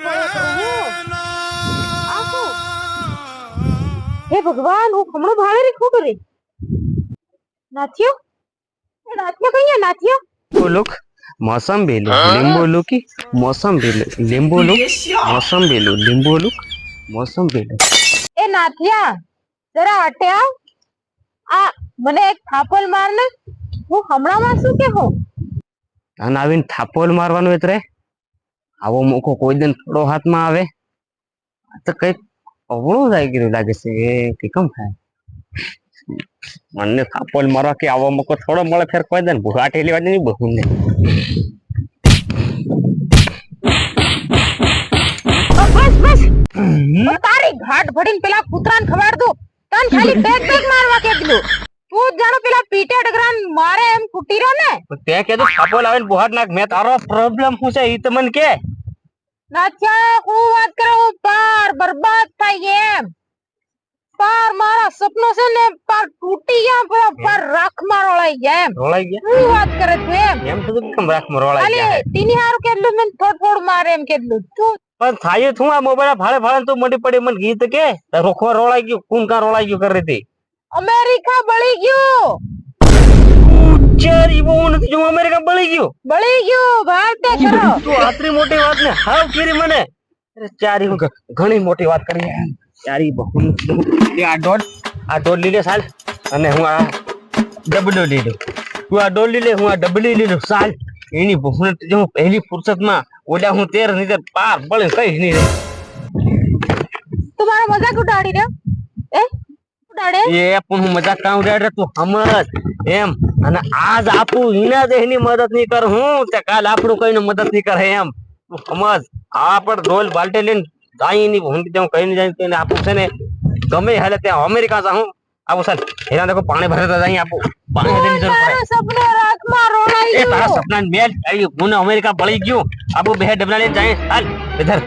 પડે તો હું આખું હે ભગવાન હું હમણાં ભાડે રે ખોટું રે નાથિયો એ નાથિયો કઈ ગયા નાથિયો લોક મોસંબીલું લીંબોલુકી મોસંબીલું લીંબોલુક મોસંબીલું લીંબોલુક મોસંબીલું એ નાથિયા જરા હટે આવ આ મને એક થાપલ માર ને હું હમણાં માં શું કે હું અને આવીને થાપોલ મારવાનું એટલે આવો મોકો કોઈ દિન થોડો હાથમાં આવે. તો કંઈક અવળું થાય ગયું લાગે છે. કે કેમ થાય? મને થાપોલ મારવા કે આવો મોકો થોડો મળે ફેર કોઈ દે ભૂખા ઠેલી વાળી નહીં બહુ ને બસ બસ. તારી ઘાટ ભડીને પેલા કૂતરાને ખવાડ દો તન ખાલી બેગ બેગ મારવા કે દીધું તું જાણો પેલા પીટે ડગરાન મારે એમ ફૂટી રહ્યો ને. તે કીધું થાપોલ આવીને બુહાર નાખ. મેં તારો પ્રોબ્લેમ શું છે? એ તો મને કે. નાથિયા હું વાત કરે હું પાર બરબાદ થાય એમ પાર મારા સપનો છે ને પાર તૂટી ગયા પર પાર રાખમાં રોળાઈ ગયા એમ રોળાઈ ગયા શું વાત કરે તું એમ એમ તો કેમ રાખમાં રોળાઈ અલે ગયા તીની હારું કેટલું મને થોડ થોડ મારે એમ કેટલું તું પણ થાય શું આ મોબાઈલ ભાડે ભાડે તું મોટી પડી મને ગીત કે રોખવા રોળાઈ ગયું કુન કા રોળાઈ ગયું કરી હતી અમેરિકા બળી ગયું ચાર ઈવો હું નથી. જોઉં અમેરિકા બળી ગયું. બળી ગયું ભારતે કરો. તું આટલી મોટી વાત ને હાવ કીરી મને. અરે ચારી હું ઘણી મોટી વાત કરી. ચારી બહુ આ દોઢ આ દોઢ લીધે સાલ. અને હું આ ડબલો લીધો તું આ દોઢ લીધે હું આ ડબલી લીધો સાલ. એની બહુ જો હું પહેલી ફુરસતમાં ઓલા હું તેર નીચે પાર બળે કઈ નહીં તું મારો મજાક ઉડાડી રહ્યો એ? એ પણ હું મજાક કામ રે તું સમજ એમ. અને આજ આપું હિના દેહની મદદ નહીં કર હું તે કાલ આપણું કઈને મદદ નહીં કરે એમ. તું સમજ આ પણ ડોલ બાલ્ટે લઈને જાય ની ભૂંડી જાઉં કઈ જાય તો આપું છે ને ગમે હાલે ત્યાં અમેરિકા જાઉં. આવું સર એના દેખો પાણી ભરે જાય આપું. પાણી ભરીને જરૂર પડે. એ તારા સપના ને મેલ આવી હું અમેરિકા ભળી ગયું. આપું બે ડબલા લઈને જાય. હાલ ઇધર